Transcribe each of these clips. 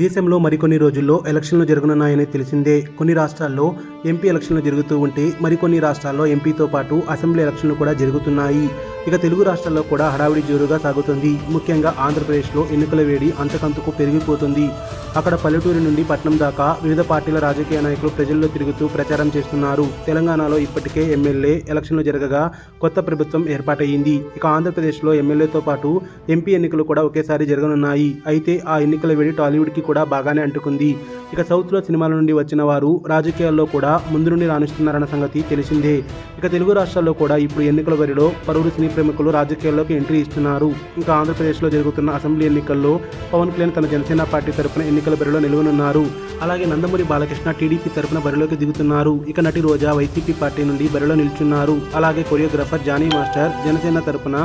దేశంలో మరికొన్ని రోజుల్లో ఎలక్షన్లు జరగనున్నాయని తెలిసిందే. కొన్ని రాష్ట్రాల్లో ఎంపీ ఎలక్షన్లు జరుగుతూ ఉంటే మరికొన్ని రాష్ట్రాల్లో ఎంపీతో పాటు అసెంబ్లీ ఎలక్షన్లు కూడా జరుగుతున్నాయి. ఇక తెలుగు రాష్ట్రాల్లో కూడా హడావిడి జోరుగా సాగుతుంది. ముఖ్యంగా ఆంధ్రప్రదేశ్లో ఎన్నికల వేడి అంతకంతకు పెరిగిపోతుంది. అక్కడ పల్లెటూరు నుండి పట్నం దాకా వివిధ పార్టీల రాజకీయ నాయకులు ప్రజల్లో తిరుగుతూ ప్రచారం చేస్తున్నారు. తెలంగాణలో ఇప్పటికే ఎమ్మెల్యే ఎలక్షన్లు జరగగా కొత్త ప్రభుత్వం ఏర్పాటయ్యింది. ఇక ఆంధ్రప్రదేశ్లో ఎమ్మెల్యేతో పాటు ఎంపీ ఎన్నికలు కూడా ఒకేసారి జరగనున్నాయి. అయితే ఆ ఎన్నికల వేడి టాలీవుడ్కి కూడా బాగానే అంటుకుంది. ఇక సౌత్లో సినిమాల నుండి వచ్చిన వారు రాజకీయాల్లో కూడా ముందు నుండి రాణిస్తున్నారన్న సంగతి తెలిసిందే. ఇక తెలుగు రాష్ట్రాల్లో కూడా ఇప్పుడు ఎన్నికల బరిలో పలువురు సినీ ప్రముఖులు రాజకీయాల్లోకి ఎంట్రీ ఇస్తున్నారు. ఇంకా ఆంధ్రప్రదేశ్లో జరుగుతున్న అసెంబ్లీ ఎన్నికల్లో పవన్ కళ్యాణ్ తన జనసేన పార్టీ తరపున ఎన్నికల బరిలో నిలవనున్నారు. అలాగే నందమూరి బాలకృష్ణ టీడీపీ తరపున బరిలోకి దిగుతున్నారు. ఇక నటి రోజా వైసీపీ పార్టీ నుండి బరిలో నిల్చున్నారు. అలాగే కొరియోగ్రాఫర్ జానీ మాస్టర్ జనసేన తరపున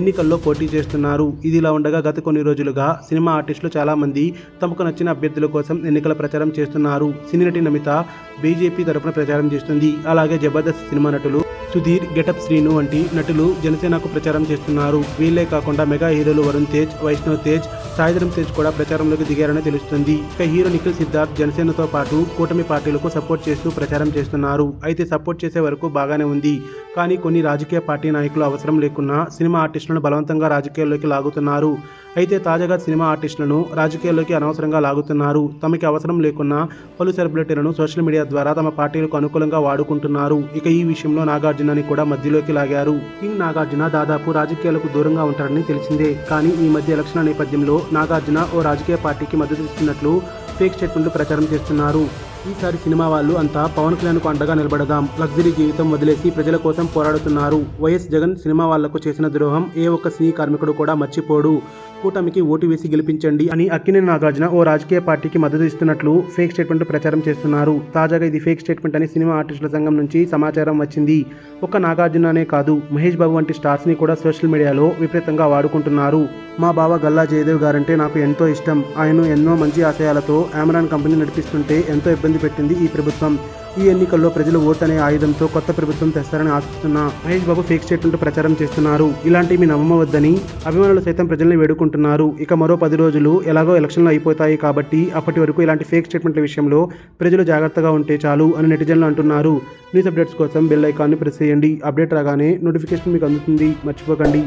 ఎన్నికల్లో పోటీ చేస్తున్నారు. ఇదిలా ఉండగా గత కొన్ని రోజులుగా సినిమా ఆర్టిస్టులు చాలా మంది తమకు నచ్చిన అభ్యర్థుల కోసం ఎన్నికల ప్రచారం చేస్తున్నారు. సినీ నటి నమిత బీజేపీ తరపున ప్రచారం చేస్తుంది. అలాగే జబర్దస్త్ సినిమా నటులు సుధీర్ గెటప్ శ్రీను వంటి నటులు జనసేనకు ప్రచారం చేస్తున్నారు. వీళ్ళే కాకుండా మెగా హీరోలు వరుణ్ తేజ్ వైష్ణవ్ తేజ్ సాయిధరం తేజ్ కూడా ప్రచారంలోకి దిగారని తెలుస్తుంది. ఇక హీరో నిఖిల్ సిద్ధార్థ్ జనసేనతో పాటు కూటమి పార్టీలకు సపోర్ట్ చేస్తూ ప్రచారం చేస్తున్నారు. అయితే సపోర్ట్ చేసే వరకు బాగానే ఉంది. కానీ కొన్ని రాజకీయ పార్టీ నాయకులు అవసరం లేకున్నా సినిమా ఆర్టిస్టులను బలవంతంగా రాజకీయాల్లోకి లాగుతున్నారు. అయితే తాజాగా సినిమా ఆర్టిస్టులను రాజకీయాల్లోకి అనవసరంగా లాగుతున్నారు. తమకి అవసరం లేకున్నా పలు సెలబ్రిటీలను సోషల్ మీడియా ద్వారా తమ పార్టీలకు అనుకూలంగా వాడుకుంటున్నారు. ఇక ఈ విషయంలో నాగార్జునని కూడా మధ్యలోకి లాగారు. కింగ్ నాగార్జున దాదాపు రాజకీయాలకు దూరంగా ఉంటారని తెలిసిందే. కానీ ఈ మధ్య ఎలక్షన్ నేపథ్యంలో నాగార్జున ఓ రాజకీయ పార్టీకి మద్దతు ఇస్తున్నట్లు ఫేక్ స్టేట్మెంట్లు ప్రచారం చేస్తున్నారు. ఈసారి సినిమా వాళ్ళు అంతా పవన్ కళ్యాణ్కు అండగా నిలబడదాం. లగ్జరీ జీవితం వదిలేసి ప్రజల కోసం పోరాడుతున్నారు. వైఎస్ జగన్ సినిమా వాళ్ళకు చేసిన ద్రోహం ఏ ఒక్క సినీ కార్మికుడు కూడా మర్చిపోడు. కూటమికి ఓటు వేసి గెలిపించండి అని అక్కినేని నాగార్జున ఓ రాజకీయ పార్టీకి మద్దతు ఇస్తున్నట్లు ఫేక్ స్టేట్మెంట్ ప్రచారం చేస్తున్నారు. తాజాగా ఇది ఫేక్ స్టేట్మెంట్ అని సినిమా ఆర్టిస్టుల సంఘం నుంచి సమాచారం వచ్చింది. ఒక్క నాగార్జుననే కాదు మహేష్ బాబు వంటి స్టార్స్ని కూడా సోషల్ మీడియాలో విపరీతంగా వాడుకుంటున్నారు. మా బావ గల్లా జయదేవ్ గారంటే నాకు ఎంతో ఇష్టం. ఆయన ఎన్నో మంచి ఆశయాలతో అమెరాన్ కంపెనీ నడిపిస్తుంటే ఎంతో ఇబ్బంది పెట్టింది ఈ ప్రభుత్వం. ఈ ఎన్నికల్లో ప్రజలు ఓటు అనే ఆయుధంతో కొత్త ప్రభుత్వం తెస్తారని ఆశిస్తున్నా మహేష్ బాబు ఫేక్ స్టేట్మెంట్ ప్రచారం చేస్తున్నారు. ఇలాంటివి నమ్మవద్దని అభిమానులు సైతం ప్రజల్ని వేడుకుంటున్నారు. ఇక మరో పది రోజులు ఎలాగో ఎలక్షన్లు అయిపోతాయి కాబట్టి అప్పటి వరకు ఇలాంటి ఫేక్ స్టేట్మెంట్ల విషయంలో ప్రజలు జాగ్రత్తగా ఉంటే చాలు అని నెటిజన్లు అంటున్నారు. న్యూస్ అప్డేట్స్ కోసం బెల్ ఐకాన్ని ప్రెస్ చేయండి. అప్డేట్ రాగానే నోటిఫికేషన్ మీకు అందుతుంది. మర్చిపోకండి.